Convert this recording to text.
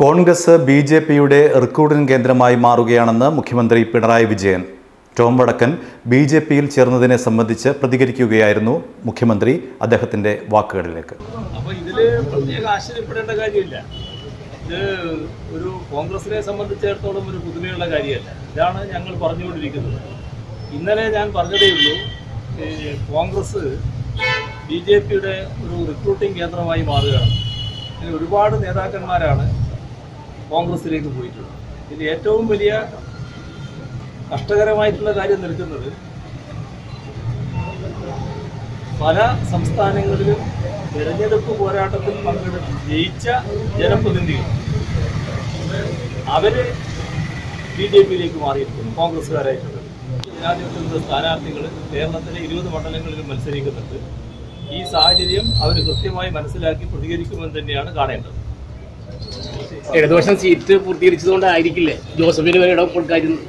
Congress B J പിയുടെ recruiting കേന്ദ്രമായി മാറുകയാണെന്ന് മുഖ്യമന്ത്രി Pinarayi Vijayan. Tom Vadakkan B J പിയിൽ ചേർന്നതിനെ സംബന്ധിച്ച് പ്രതികരിക്കുകയായിരുന്നു മുഖ്യമന്ത്രി അദ്ദേഹത്തിന്റെ വാക്കുകളിലേക്ക്. അപ്പോൾ ഇതിൽ പ്രത്യേക ആശ്ചര്യപ്പെടേണ്ട കാര്യമില്ല. ഇത് ഒരു കോൺഗ്രസിനെ സംബന്ധിച്ചിടത്തോളം ഒരു പുതുമയുള്ള കാര്യമല്ല. ഇതാണ് ഞങ്ങൾ പറഞ്ഞുകൊണ്ടിരിക്കുന്നത്. ഇന്നലെ ഞാൻ പറഞ്ഞതേ ഉള്ളൂ കോൺഗ്രസ് ബി ജെ പിയുടെ ഒരു റിക്രൂട്ടിംഗ് കേന്ദ്രമായി മാറുകയാണ്. ഇതിൽ ഒരുപാട് നേതാക്കന്മാരാണ് കോൺഗ്രസിലേക്ക് പോയിട്ടുള്ളത്. ഇതിൽ ഏറ്റവും വലിയ കഷ്ടകരമായിട്ടുള്ള കാര്യം നിൽക്കുന്നത് പല സംസ്ഥാനങ്ങളിലും തിരഞ്ഞെടുപ്പ് പോരാട്ടത്തിൽ പങ്കെടുത്ത് ജയിച്ച ജനപ്രതിനിധികൾ. അവർ ബി ജെ പിയിലേക്ക് മാറിയിരിക്കുന്നു കോൺഗ്രസ്സുകാരായിട്ടുള്ളത്. ജനാധിപത്യ സ്ഥാനാർത്ഥികൾ കേരളത്തിലെ ഇരുപത് മണ്ഡലങ്ങളിലും മത്സരിക്കുന്നുണ്ട്. ഈ സാഹചര്യം അവർ കൃത്യമായി മനസ്സിലാക്കി പ്രതികരിക്കുമെന്ന് തന്നെയാണ് കാണേണ്ടത്. ഇടതുപക്ഷം സീറ്റ് പൂർത്തീകരിച്ചതുകൊണ്ടായിരിക്കില്ലേ? ജോസഫിന് വരെ ഇടം കൊടുക്കാതിരുന്നത്.